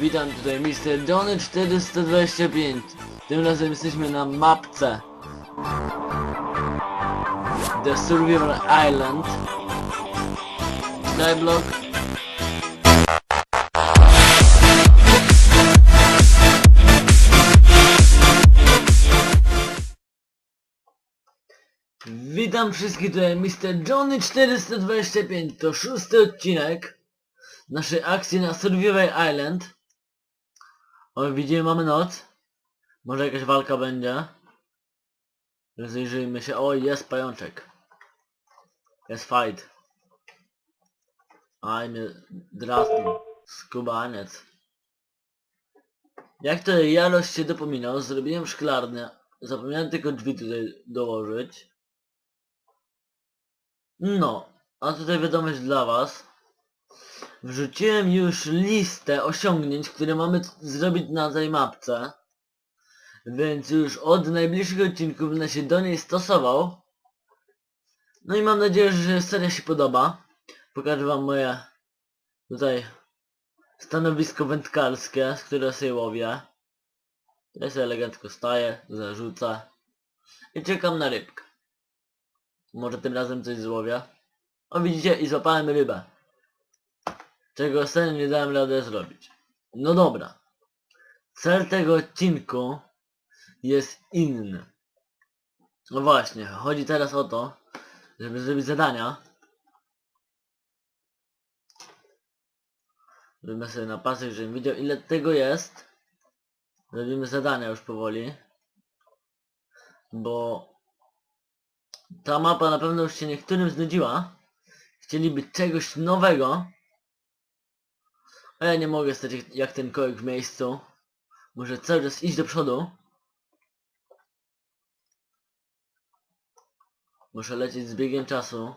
witam tutaj Mr. Johnny 425 Tym razem jesteśmy na mapce The Survivor Island Skyblock Witam wszystkich tutaj Mr. Johnny 425 To szósty odcinek naszej akcji na Survivor Island. O, widzimy, mamy noc. Może jakaś walka będzie. Rozejrzyjmy się. O, jest pajączek. Jest fight. Aj, mnie drasnął. Skubaniec. Jak to Jaroś się dopominał, zrobiłem szklarnię. Zapomniałem tylko drzwi tutaj dołożyć. No, a tutaj wiadomość dla was. Wrzuciłem już listę osiągnięć, które mamy zrobić na tej mapce. Więc już od najbliższych odcinków będę się do niej stosował. No i mam nadzieję, że seria się podoba. Pokażę wam moje tutaj stanowisko wędkarskie, z którego sobie łowię. Ja sobie elegancko staję, zarzucę i czekam na rybkę. Może tym razem coś złowię. O widzicie, i złapałem rybę. Czego sen nie dałem radę zrobić. No dobra. Cel tego odcinku jest inny. No właśnie, chodzi teraz o to, żeby zrobić zadania. Robimy sobie na pasek, żebym widział ile tego jest. Robimy zadania już powoli. Bo ta mapa na pewno już się niektórym znudziła. Chcieliby czegoś nowego. A ja nie mogę stać jak- ten kołek w miejscu. Muszę cały czas iść do przodu. Muszę lecieć z biegiem czasu.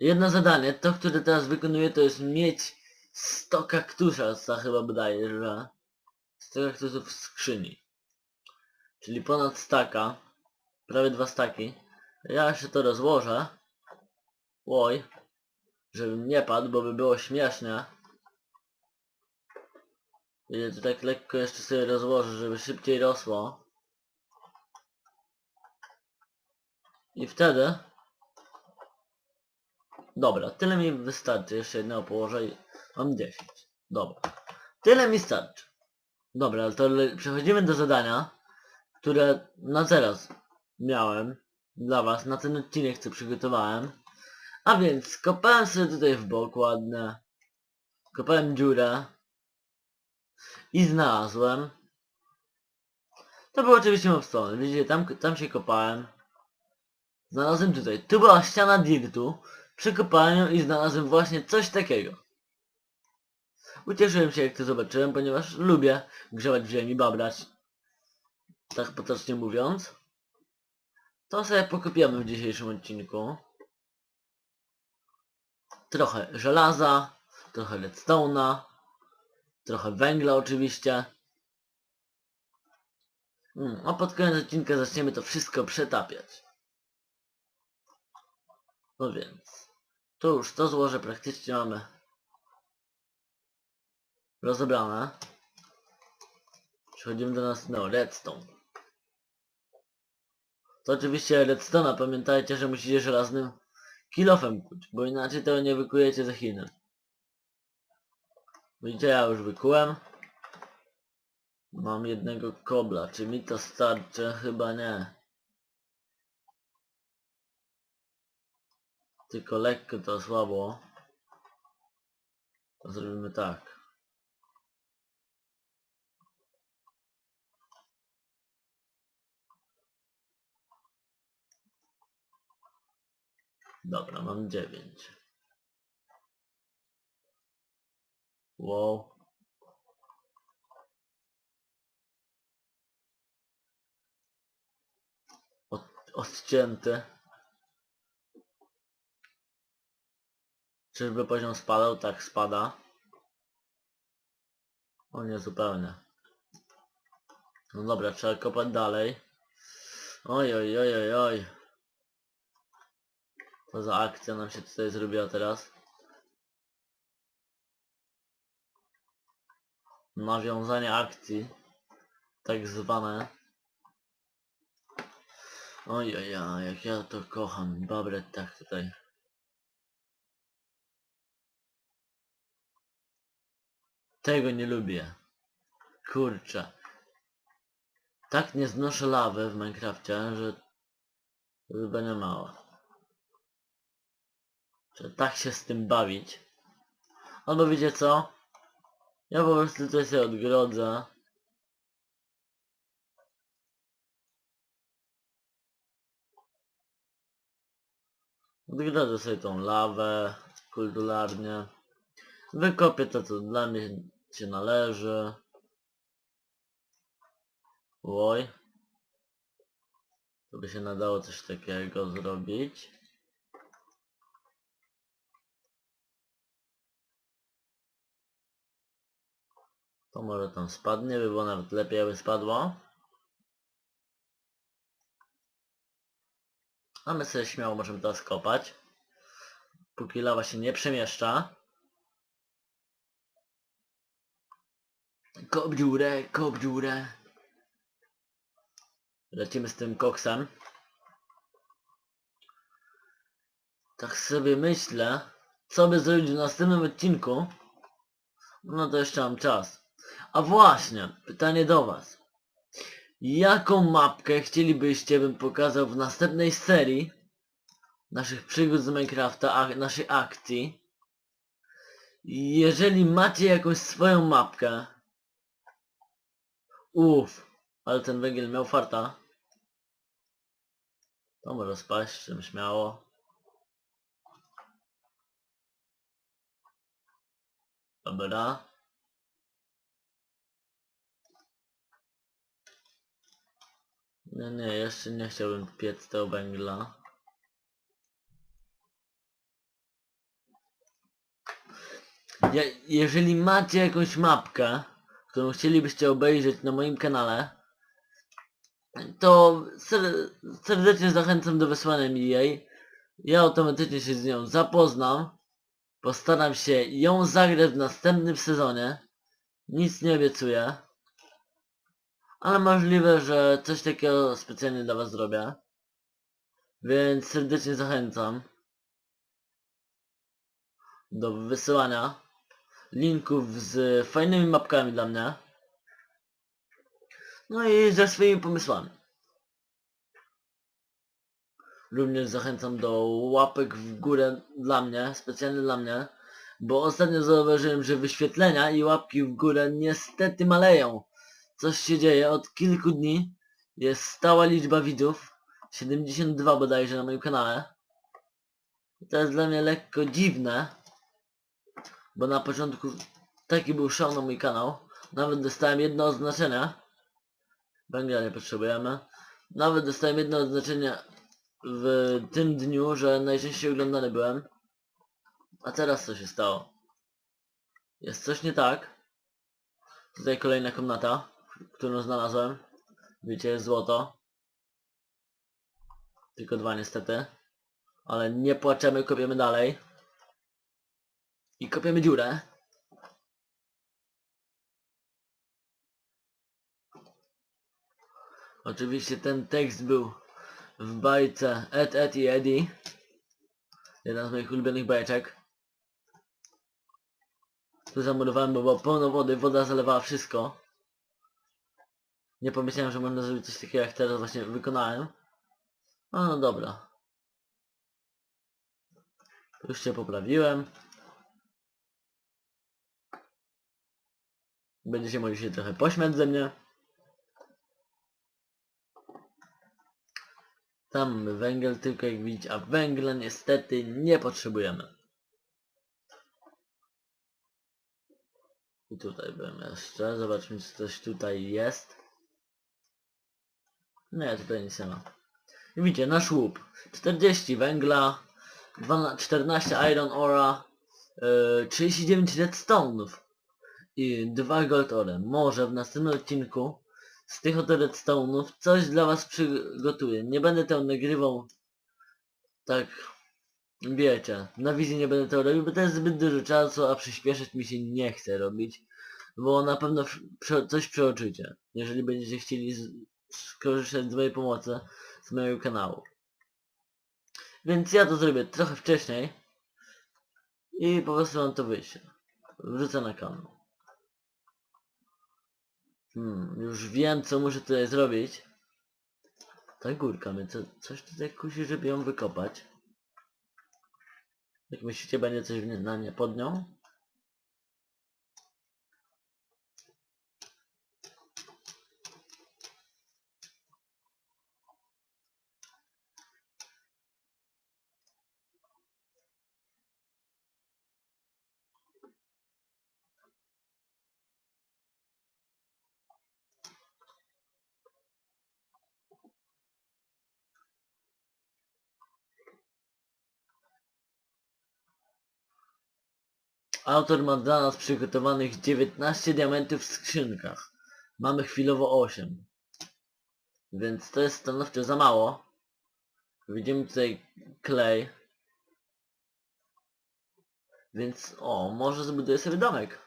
Jedno zadanie, to które teraz wykonuję to jest mieć 100 kaktusa, co chyba wydaje, że 100 kaktusów w skrzyni. Czyli ponad staka. Prawie dwa staki. Ja się to rozłożę. Oj. Żebym nie padł, bo by było śmiesznie. I to tak lekko jeszcze sobie rozłożę, żeby szybciej rosło. I wtedy... Dobra, tyle mi wystarczy. Jeszcze jednego położę i mam 10. Dobra. Tyle mi starczy. Dobra, to przechodzimy do zadania, które na teraz miałem dla was, na ten odcinek co przygotowałem. A więc kopałem sobie tutaj w bok ładne. Kopałem dziurę. I znalazłem. To było oczywiście mobstone. Widzicie, tam, tam się kopałem. Znalazłem tutaj. Tu była ściana dirtu. Przekopałem ją i znalazłem właśnie coś takiego. Ucieszyłem się jak to zobaczyłem, ponieważ lubię grzebać w ziemi, babrać. Tak potocznie mówiąc. To sobie pokopiamy w dzisiejszym odcinku. Trochę żelaza, trochę redstone'a, trochę węgla oczywiście. Mm, a pod koniec odcinka zaczniemy to wszystko przetapiać. No więc, tu już to złoże praktycznie mamy rozebrane. Przechodzimy do następnego, redstone. To oczywiście redstone'a pamiętajcie, że musicie żelaznym kilofem kuć, bo inaczej tego nie wykujecie za Chiny. Widzicie, ja już wykułem. Mam jednego kobla, czy mi to starczy? Chyba nie. Tylko lekko to słabo. To zrobimy tak. Dobra, mam dziewięć. Wow. Od, odcięty. Czyżby poziom spadał? Tak, spada. O nie, zupełnie. No dobra, trzeba kopać dalej. Oj, oj, oj, oj, oj. Co za akcja nam się tutaj zrobiła teraz. Nawiązanie akcji, tak zwane. Ojej, jak ja to kocham, babret tak tutaj. Tego nie lubię. Kurczę. Tak nie znoszę lawy w Minecrafcie, że to będzie mało. Że tak się z tym bawić. Albo wiecie co? Ja po prostu tutaj sobie odgrodzę. Odgrodzę sobie tą lawę kulturalnie. Wykopię to, co dla mnie się należy. Oj. To by się nadało coś takiego zrobić. To może tam spadnie, by było nawet lepiej, aby spadło. A my sobie śmiało możemy teraz kopać. Póki lawa się nie przemieszcza. Kop dziurę, kop dziurę. Lecimy z tym koksem. Tak sobie myślę, co by zrobić w następnym odcinku. No to jeszcze mam czas. A właśnie, pytanie do was. Jaką mapkę chcielibyście, bym pokazał w następnej serii naszych przygód z Minecrafta, a, naszej akcji? Jeżeli macie jakąś swoją mapkę, uff, ale ten węgiel miał farta. To może spaść czym śmiało. Dobra. Nie, nie, jeszcze nie chciałbym piec tego węgla. Jeżeli macie jakąś mapkę, którą chcielibyście obejrzeć na moim kanale, to ser serdecznie zachęcam do wysłania mi jej. Ja automatycznie się z nią zapoznam. Postaram się ją zagrać w następnym sezonie. Nic nie obiecuję. Ale możliwe, że coś takiego specjalnie dla was zrobię. Więc serdecznie zachęcam do wysyłania linków z fajnymi mapkami dla mnie. No i ze swoimi pomysłami. Również zachęcam do łapek w górę dla mnie, specjalnie dla mnie, bo ostatnio zauważyłem, że wyświetlenia i łapki w górę niestety maleją. Coś się dzieje, od kilku dni jest stała liczba widzów, 72 bodajże na moim kanale. I to jest dla mnie lekko dziwne, bo na początku taki był szał na mój kanał. Nawet dostałem jedno oznaczenie. Węgla nie potrzebujemy. Nawet dostałem jedno oznaczenie w tym dniu, że najczęściej oglądany byłem. A teraz co się stało? Jest coś nie tak. Tutaj kolejna komnata, którą znalazłem. Widzicie, jest złoto. Tylko dwa niestety. Ale nie płaczemy, kopiemy dalej. I kopiemy dziurę. Oczywiście ten tekst był w bajce Ed, Ed i Eddie. Jedna z moich ulubionych bajeczek. Tu zamurowałem, bo było pełno wody, woda zalewała wszystko. Nie pomyślałem, że można zrobić coś takiego jak teraz właśnie wykonałem. No, no dobra. Już się poprawiłem. Będziecie mogli się trochę pośmiać ze mnie. Tam mamy węgiel tylko jak widzicie, a węgla niestety nie potrzebujemy. I tutaj byłem jeszcze. Zobaczmy czy coś tutaj jest. Nie, tutaj nic nie ma. Widzicie, nasz łup. 40 węgla, 12, 14 iron ora, yy, 39 redstone'ów i 2 gold ore. Może w następnym odcinku z tych oto redstone'ów coś dla was przygotuję. Nie będę tego nagrywał tak, wiecie, na wizji nie będę tego robił, bo to jest zbyt dużo czasu, a przyspieszyć mi się nie chce robić. bo na pewno coś przeoczycie, jeżeli będziecie chcieli skorzystać z mojej pomocy z mojego kanału. Więc ja to zrobię trochę wcześniej i po prostu mam to wyjście. Wrzucę na kanał. Hmm, już wiem co muszę tutaj zrobić. Ta górka mnie co, coś tutaj kusi, żeby ją wykopać. Jak myślicie, będzie coś na nie pod nią? Autor ma dla nas przygotowanych 19 diamentów w skrzynkach. Mamy chwilowo 8. Więc to jest stanowczo za mało. Widzimy tutaj klej. Więc o, może zbuduję sobie domek.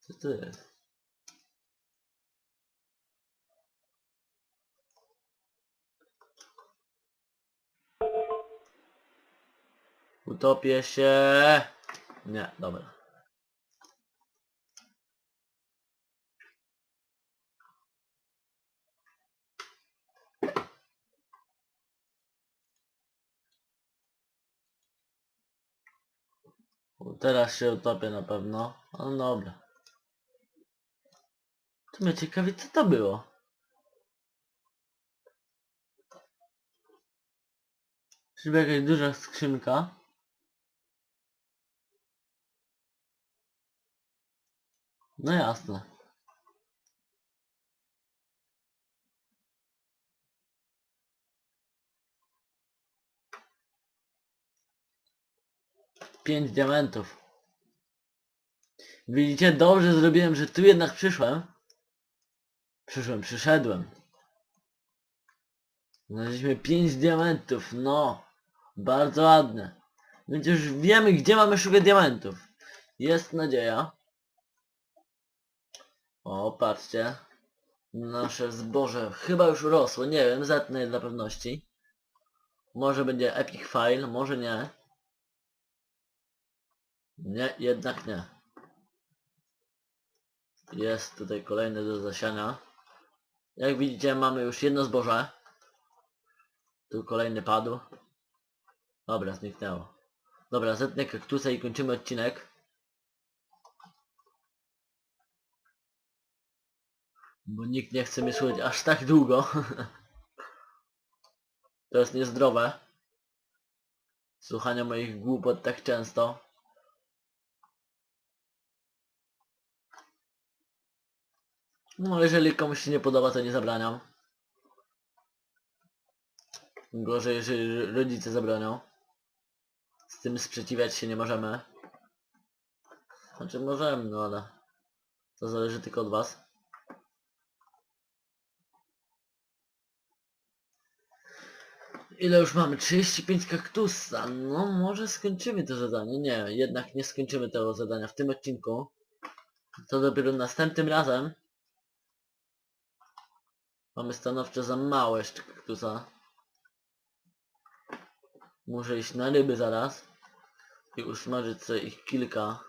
Co to jest? Utopię się. Nie, dobra. Teraz się utopię na pewno. No dobra. To mnie ciekawi co to było. Czyżby jakaś duża skrzynka? No jasne. Pięć diamentów. Widzicie, dobrze zrobiłem, że tu jednak przyszłem. Przyszłem, przyszedłem. Znaleźliśmy pięć diamentów, no. Bardzo ładne. Więc już wiemy, gdzie mamy szukać diamentów. Jest nadzieja. O, patrzcie. Nasze zboże chyba już rosło, nie wiem, zetnę dla pewności. Może będzie epic file, może nie. Nie, jednak nie. Jest tutaj kolejny do zasiania. Jak widzicie mamy już jedno zboże. Tu kolejny padł. Dobra, zniknęło. Dobra, zetnę kaktusa i kończymy odcinek. Bo nikt nie chce mnie słuchać aż tak długo. to jest niezdrowe. Słuchanie moich głupot tak często. No jeżeli komuś się nie podoba to nie zabraniam. Gorzej jeżeli rodzice zabronią. Z tym sprzeciwiać się nie możemy. Znaczy możemy, no ale to zależy tylko od was. Ile już mamy? 35 kaktusa. No może skończymy to zadanie. Nie, jednak nie skończymy tego zadania w tym odcinku. To dopiero następnym razem. Mamy stanowczo za mało jeszcze kaktusa. Muszę iść na ryby zaraz. I usmażyć sobie ich kilka.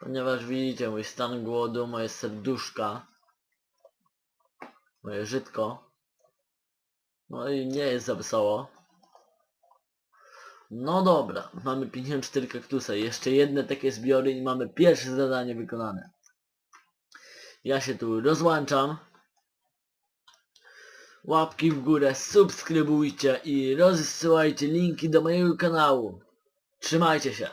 Ponieważ widzicie mój stan głodu, moje serduszka. Moje żytko. No i nie jest za wesoło. No dobra, mamy 54 kaktusa. Jeszcze jedne takie zbiory i mamy pierwsze zadanie wykonane. Ja się tu rozłączam. Łapki w górę, subskrybujcie i rozsyłajcie linki do mojego kanału. Trzymajcie się.